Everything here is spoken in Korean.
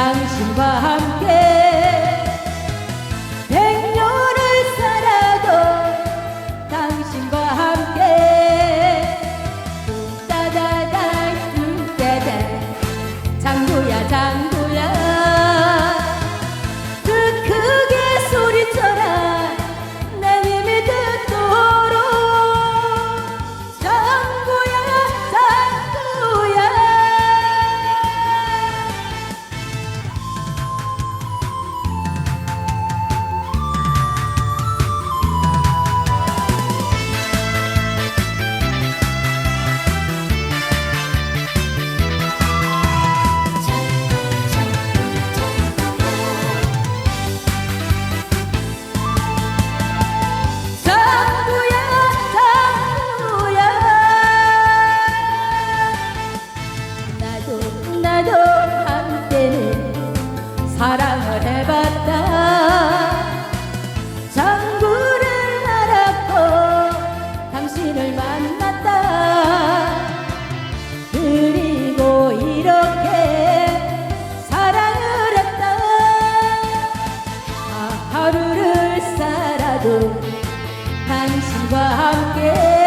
당신과 함께 백년을 살아도 당신과 함께 뚱따다다 뚱따다 장구야 장구 나도 당신과 함께